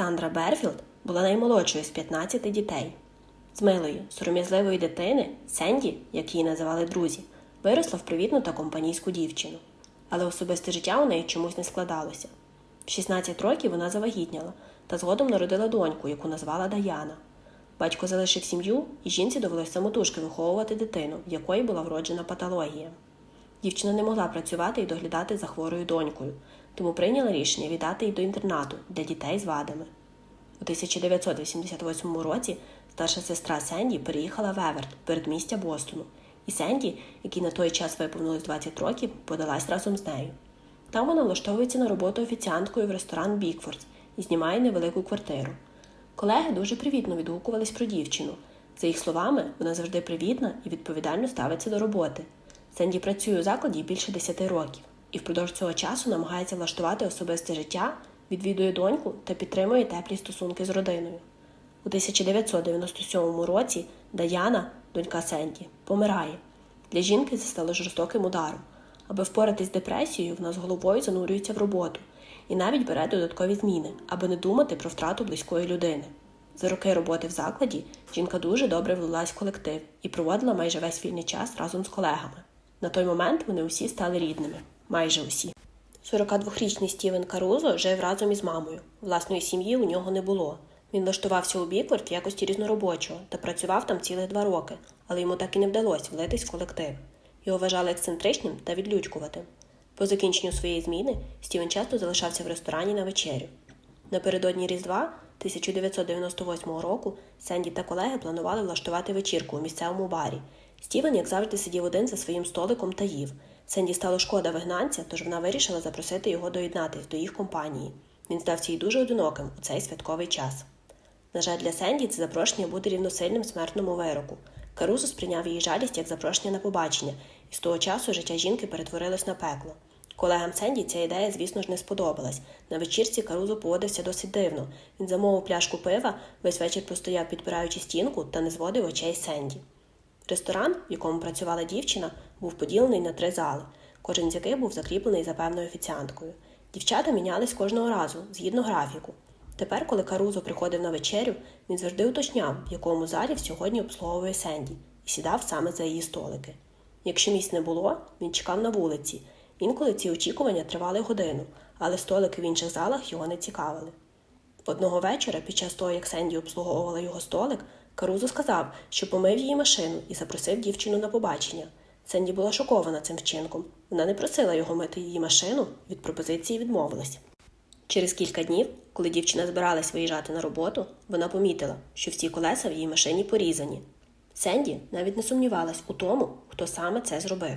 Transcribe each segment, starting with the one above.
Сандра Берфілд була наймолодшою з 15 дітей. З милої, сором'язливої дитини Сенді, як її називали друзі, виросла в привітну та компанійську дівчину. Але особисте життя у неї чомусь не складалося. В 16 років вона завагітняла та згодом народила доньку, яку назвала Даяна. Батько залишив сім'ю, і жінці довелося самотужки виховувати дитину, в якої була вроджена патологія. Дівчина не могла працювати і доглядати за хворою донькою, тому прийняла рішення віддати її до інтернату для дітей з вадами. У 1988 році старша сестра Сенді переїхала в Еверт, передмістя Бостону, і Сенді, який на той час виповнилось 20 років, подалась разом з нею. Там вона влаштовується на роботу офіціанткою в ресторан Бікфордс і знімає невелику квартиру. Колеги дуже привітно відгукувались про дівчину. За їх словами, вона завжди привітна і відповідально ставиться до роботи. Сенді працює у закладі більше 10 років і впродовж цього часу намагається влаштувати особисте життя, відвідує доньку та підтримує теплі стосунки з родиною. У 1997 році Даяна, донька Сенді, помирає. Для жінки це стало жорстоким ударом. Аби впоратись з депресією, вона з головою занурюється в роботу і навіть бере додаткові зміни, аби не думати про втрату близької людини. За роки роботи в закладі жінка дуже добре влилась в колектив і проводила майже весь вільний час разом з колегами. На той момент вони усі стали рідними, майже усі. 42-річний Стівен Карузо жив разом із мамою. Власної сім'ї у нього не було. Він влаштувався у Бікфорд в якості різноробочого та працював там цілих два роки, але йому так і не вдалося влитись в колектив. Його вважали ексцентричним та відлюдькуватим. По закінченню своєї зміни Стівен часто залишався в ресторані на вечерю. Напередодні Різдва 1998 року Сенді та колеги планували влаштувати вечірку у місцевому барі. Стівен, як завжди, сидів один за своїм столиком та їв. Сенді стало шкода вигнанця, тож вона вирішила запросити його доєднатись до їх компанії. Він здався їй дуже одиноким у цей святковий час. На жаль, для Сенді це запрошення буде рівносильним смертному вироку. Карузо сприйняв її жалість як запрошення на побачення, і з того часу життя жінки перетворилось на пекло. Колегам Сенді ця ідея, звісно ж, не сподобалась. На вечірці Карузо поводився досить дивно. Він замовив пляшку пива, весь вечір простояв, підпираючи стінку та не зводив очей Сенді. Ресторан, в якому працювала дівчина, був поділений на три зали, кожен з яких був закріплений за певною офіціанткою. Дівчата мінялись кожного разу, згідно графіку. Тепер, коли Карузо приходив на вечерю, він завжди уточняв, в якому залі сьогодні обслуговує Сенді, і сідав саме за її столики. Якщо місць не було, він чекав на вулиці. Інколи ці очікування тривали годину, але столики в інших залах його не цікавили. Одного вечора, під час того, як Сенді обслуговувала його столик, Карузо сказав, що помив її машину і запросив дівчину на побачення. Сенді була шокована цим вчинком. Вона не просила його мити її машину, від пропозиції відмовилась. Через кілька днів, коли дівчина збиралась виїжджати на роботу, вона помітила, що всі колеса в її машині порізані. Сенді навіть не сумнівалась у тому, хто саме це зробив.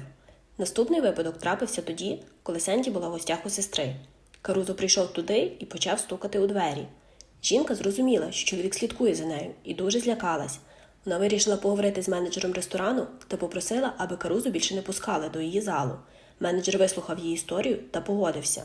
Наступний випадок трапився тоді, коли Сенді була в гостях у сестри. Карузо прийшов туди і почав стукати у двері. Жінка зрозуміла, що чоловік слідкує за нею, і дуже злякалась. Вона вирішила поговорити з менеджером ресторану та попросила, аби Карузу більше не пускали до її залу. Менеджер вислухав її історію та погодився.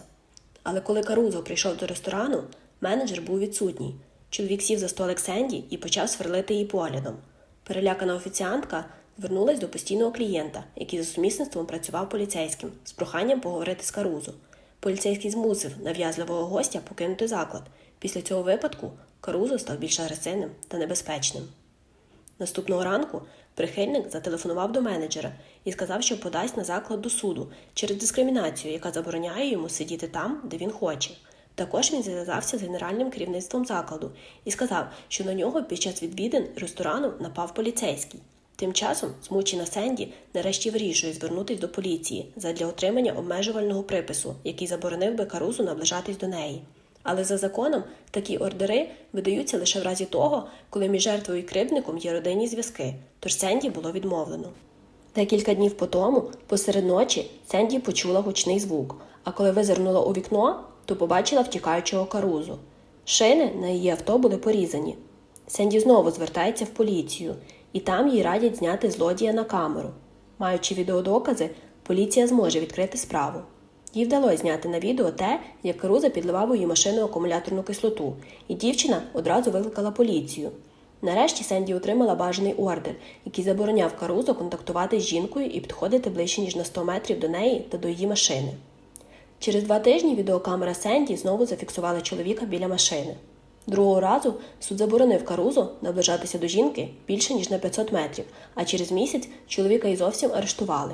Але коли Карузо прийшов до ресторану, менеджер був відсутній. Чоловік сів за столик Сенді і почав сверлити її поглядом. Перелякана офіціантка звернулась до постійного клієнта, який за сумісництвом працював поліцейським, з проханням поговорити з Карузо. Поліцейський змусив нав'язливого гостя покинути заклад. Після цього випадку Карузо став більш агресивним та небезпечним. Наступного ранку прихильник зателефонував до менеджера і сказав, що подасть на заклад до суду через дискримінацію, яка забороняє йому сидіти там, де він хоче. Також він зв'язався з генеральним керівництвом закладу і сказав, що на нього під час відвідин ресторану напав поліцейський. Тим часом змучена Сенді нарешті вирішує звернутися до поліції задля отримання обмежувального припису, який заборонив би Карузу наближатись до неї. Але за законом такі ордери видаються лише в разі того, коли між жертвою і кривдником є родинні зв'язки, тож Сенді було відмовлено. Декілька днів по тому, посеред ночі, Сенді почула гучний звук, а коли визирнула у вікно, то побачила втікаючого карузу. Шини на її авто були порізані. Сенді знову звертається в поліцію, і там їй радять зняти злодія на камеру. Маючи відеодокази, поліція зможе відкрити справу. Їй вдалося зняти на відео те, як Каруза підливав у її машину акумуляторну кислоту, і дівчина одразу викликала поліцію. Нарешті Сенді отримала бажаний ордер, який забороняв Карузо контактувати з жінкою і підходити ближче ніж на 100 метрів до неї та до її машини. Через два тижні відеокамера Сенді знову зафіксувала чоловіка біля машини. Другого разу суд заборонив Карузо наближатися до жінки більше ніж на 500 метрів, а через місяць чоловіка і зовсім арештували.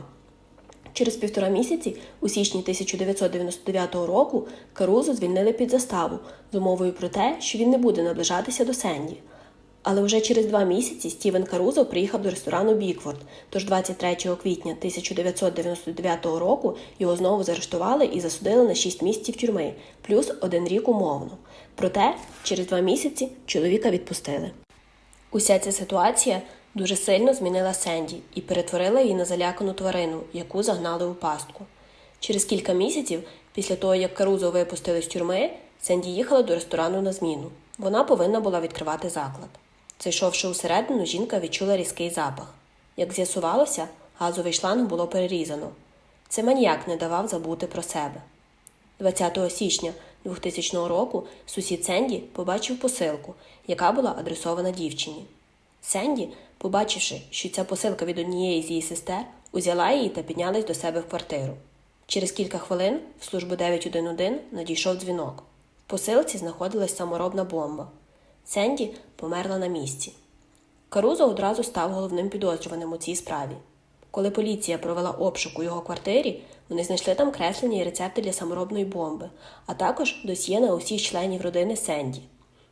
Через півтора місяці, у січні 1999 року, Карузо звільнили під заставу з умовою про те, що він не буде наближатися до Сенді. Але вже через два місяці Стівен Карузо приїхав до ресторану Бікфорд, тож 23 квітня 1999 року його знову заарештували і засудили на 6 місяців тюрми, плюс один рік умовно. Проте через два місяці чоловіка відпустили. Уся ця ситуація дуже сильно змінила Сенді і перетворила її на залякану тварину, яку загнали у пастку. Через кілька місяців, після того як Карузо випустили з тюрми, Сенді їхала до ресторану на зміну. Вона повинна була відкривати заклад. Зайшовши усередину, жінка відчула різкий запах. Як з'ясувалося, газовий шланг було перерізано. Це маніяк не давав забути про себе. 20 січня 2000 року сусід Сенді побачив посилку, яка була адресована дівчині. Сенді, побачивши, що ця посилка від однієї з її сестер, узяла її та піднялась до себе в квартиру. Через кілька хвилин в службу 911 надійшов дзвінок. В посилці знаходилась саморобна бомба. Сенді померла на місці. Карузо одразу став головним підозрюваним у цій справі. Коли поліція провела обшук у його квартирі, вони знайшли там креслення і рецепти для саморобної бомби, а також досьє на усіх членів родини Сенді.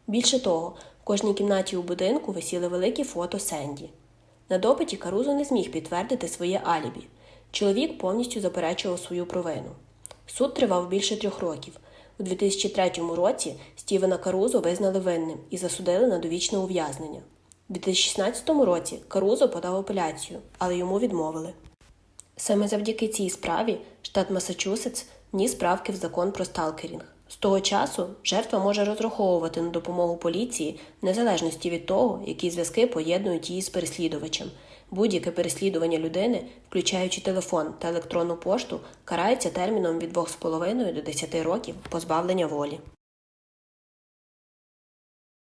Більше того, кожній кімнаті у будинку висіли великі фото Сенді. На допиті Карузо не зміг підтвердити своє алібі. Чоловік повністю заперечував свою провину. Суд тривав більше трьох років. У 2003 році Стівена Карузо визнали винним і засудили на довічне ув'язнення. У 2016 році Карузо подав апеляцію, але йому відмовили. Саме завдяки цій справі штат Масачусетс вніс правки в закон про сталкерінг. З того часу жертва може розраховувати на допомогу поліції в незалежності від того, які зв'язки поєднують її з переслідувачем. Будь-яке переслідування людини, включаючи телефон та електронну пошту, карається терміном від 2,5 до 10 років позбавлення волі.